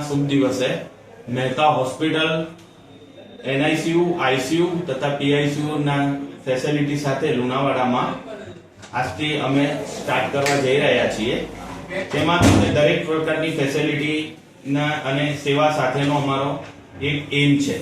શુભ દિવસે. Mehta hospital, NICU, ICU તથા PICU ના ફેસિલિટી સાથે લુણાવાડામાં આજથી અમે સ્ટાર્ટ કરવા જઈ રહ્યા છીએ. તેમાં તમને દરેક પ્રકારની ફેસિલિટીના અને સેવા સાથેનો અમારો એક એમ છે.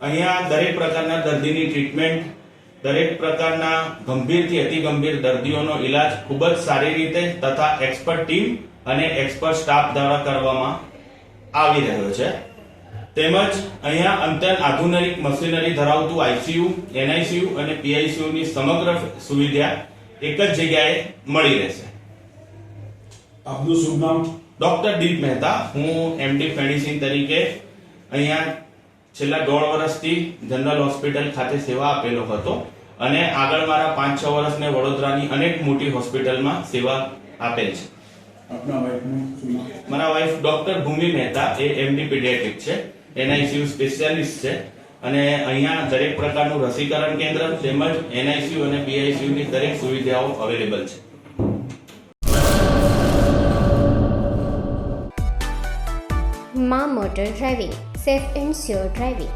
અહીંયા દરેક પ્રકારના દર્દીની ટ્રીટમેન્ટ, દરેક પ્રકારના ગંભીરથી અતિ ગંભીર દર્દીઓનો ઈલાજ ખૂબ જ સારી રીતે તથા એક્સપર્ટ ટીમ અને એક્સપર્ટ સ્ટાફ દ્વારા કરવામાં આવી રહ્યો છે. તેમજ અહીંયા અત્યંત આધુનિક મશીનરી ધરાવતું આઈસીયુ એનઆઈસીયુ અને પીઆઈસીયુ ની સમગ્ર સુવિધા એક જ જગ્યાએ મળી રહેશે. આપનું શુભ નામ? ડોક્ટર દીપ મહેતા. હું એમડી મેડિસિન તરીકે અહીંયા છેલ્લા દોઢ વર્ષથી જનરલ હોસ્પિટલ ખાતે સેવા આપેલો હતો અને આગળ મારા પાંચ છ વર્ષને વડોદરાની અનેક મોટી હોસ્પિટલમાં સેવા આપેલ છે. આપના વાઇફનું શું નામ? મારા વાઇફ ડોક્ટર ભૂમિ મહેતા એ એમડી પીડિયાટ્રિક છે. એનઆઈસીયુ સ્પેશિયાલિસ્ટ છે. અને અહીંયા દરેક પ્રકારનું રસીકરણ કેન્દ્ર તેમજ એનઆઈસીયુ અને બીઆઈસીયુની દરેક સુવિધાઓ અવેલેબલ છે. મા motor driving safe and sure driving.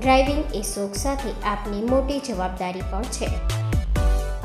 Driving એ શોખ સાથે આપની મોટી જવાબદારી પણ છે.